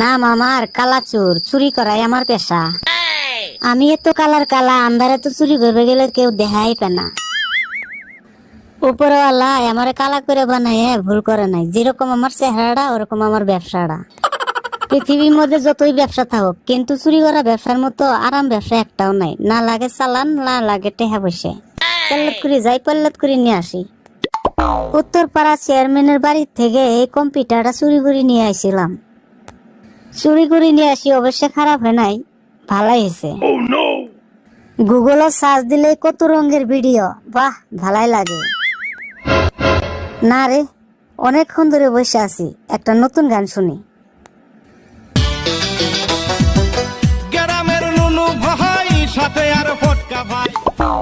নাম আমার কালাচুর, চুরি করাই আমার পেশা। আমি এত কালার কালা, আন্ধারে তো চুরি করবে গেলে কেউ দেখাই পে না। উপরওয়ালা আমার কালা করে বানায় ভুল করে নাই। যেরকম আমার চেহারাটা, ওরকম আমার ব্যবসাটা। পৃথিবীর মধ্যে যতই ব্যবসা থাকুক, কিন্তু চুরি করা ব্যবসার মতো আরাম ব্যবসা একটাও নাই। না লাগে চালান, না লাগে টেহা বসে পল্লত করে, যাই পল্লত করে নিয়ে আসি। উত্তরপাড়া চেয়ারম্যানের বাড়ি থেকে এই কম্পিউটারটা চুরি করে নিয়ে আসছিলাম চুরি করে নিয়ে আসি অবশ্য খারাপ হয় নাই ভালাই হয়েছে। গুগলে সার্চ দিলে কত রঙের ভিডিও বাহ ভালাই লাগে। না রে অনেকক্ষণ ধরে বসে আছি একটা নতুন গান শুনি। গ্রামের নুনু ভাই সাথে আর ফটকা ভাই।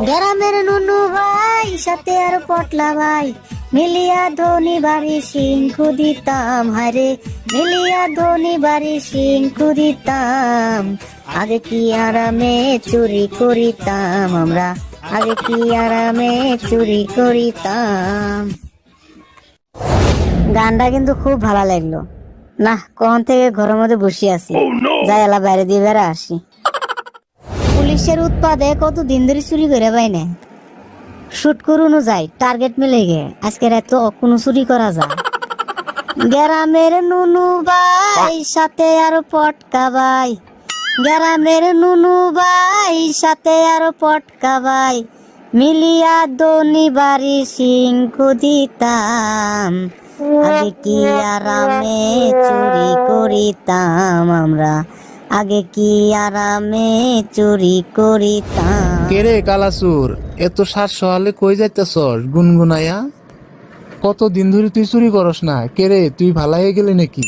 গ্রামের নুনু ভাই। সাথে আর পটলা ভাই। মিলিয়া ধনী বাড়ি সিংকু দিতাম হারে। মিলিয়া ধনী বাড়ি সিংকু দিতাম। আগে কি আরামে চুরি করিতাম আমরা? আগে কি আরামে চুরি করিতাম? গানটা কিন্তু খুব ভালো লাগল। না কখন থেকে ঘরের মধ্যে বসে আছি? যাই এলা বাইরে দিয়ে বেড়া আসি। পুলিশের উৎপাদে কত দিন ধরে চুরি করে পাই না শুট করুনো যায় টার্গেট মিলে গে আজকে রাত কোনো চুরি করা যায়। গ্রামের নুনু ভাই সাথে আর পটকা ভাই। গ্রামের নুনু ভাই সাথে আর পটকা ভাই। মিলিয়া দনি বাড়ি সিং দিতাম। আগে কি আরামে চুরি করিতাম আমরা? আগে কি আরামে চুরি করিতাম? কেরে কালাসুর এত সাত সহালে কই যাইতেছস গুনগুনাইয়া? কত দিন ধরে তুই চুরি করস না? কেরে তুই ভালা হয়ে গেলি নাকি?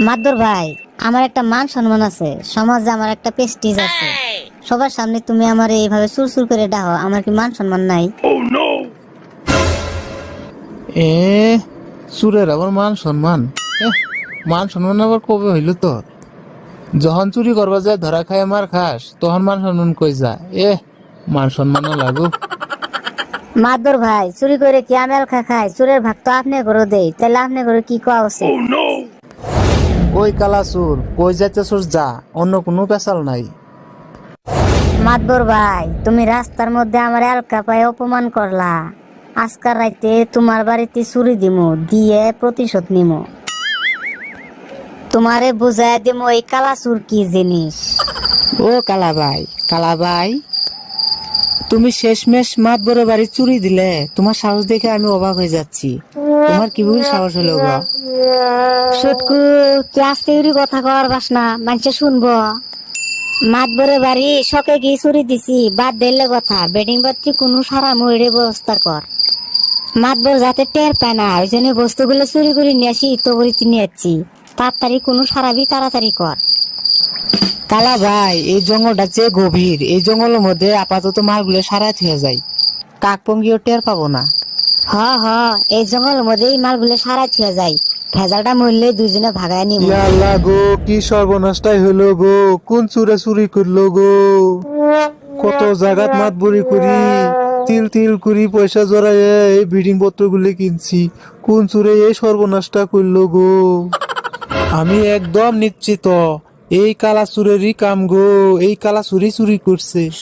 মাদুর ভাই আমার একটা মান সম্মান আছে। সমাজে আমার একটা প্রেস্টিজ আছে। সবার সামনে তুমি আমার এইভাবে সুর সুর করে ডাহো আমার কি মান সম্মান নাই? এ চুরের আবার মান সম্মান? এহ, মান সম্মান আবার কবে হইল তোর? যখন চুরি করবা যায় ধরা খায় মার খাস তখন মান সম্মান কই যা এ মান সম্মান লাগু। মাদুর ভাই চুরি করে কি আমি আলখা খাই চুরের ভাগ তো আপনি করে দেই তাহলে আপনি করে কি কোয়া উচিত? ওই কালাসুর কই যাইতেছস যা অন্য কোনো পেশাল নাই। মাদবর ভাই তুমি রাস্তার মধ্যে আমার এলকা পায়ে অপমান করলা। আজকার রাইতে তোমার বাড়িতে চুরি দিমু দিয়ে প্রতিশোধ নিমু। তোমারে বুঝাই দিমু এই কালাচুর কি জিনিস? ও কালাবাই কালাবাই তুমি শেষমেশ মাত বড় বাড়ি চুরি দিলে তোমার সাহস দেখে আমি অবাক হয়ে যাচ্ছি। তোমার কি ভুল সাহস হলো সুটকু ক্লাস তেউরি কথা কর বাস না মানুষে শুনব। মাতবরে বাড়ি শখে গিয়ে চুরি দিছি বাদ দিলে কথা বেডিং বাত্রি কোনো সারা ময়ূরে ব্যবস্থা কর। মাতবর যাতে টের পায় না ওই জন্য বস্তুগুলো চুরি করে নিয়ে আসি তো করে নিয়ে যাচ্ছি। তাড়াতাড়ি কোনো সারাবি তাড়াতাড়ি কর। কালা ভাই এই জঙ্গলটা যে গভীর এই জঙ্গলের মধ্যে আপাতত মালগুলো সারাই থেকে যায় কাকপঙ্গিও টের পাবো না। হ হ এই জঙ্গলের মধ্যে এই মালগুলো সারা থিয়ে যায় ভেজালটা মরলে দুজনে ভাগায় নিব ইয়াল্লা গো কি সর্বনাশটাই হলো গো কোন চুরে চুরি করল গো? কত জায়গাত মাত বুড়ি করি তিল তিল করি পয়সা জড়ায় এই বিডিং পত্র গুলি কিনছি। কোন চুরে এই সর্বনাশটা করল গো? আমি একদম নিশ্চিত এই কালা চুরেরই কাম গো এই কালা চুরি চুরি করছে।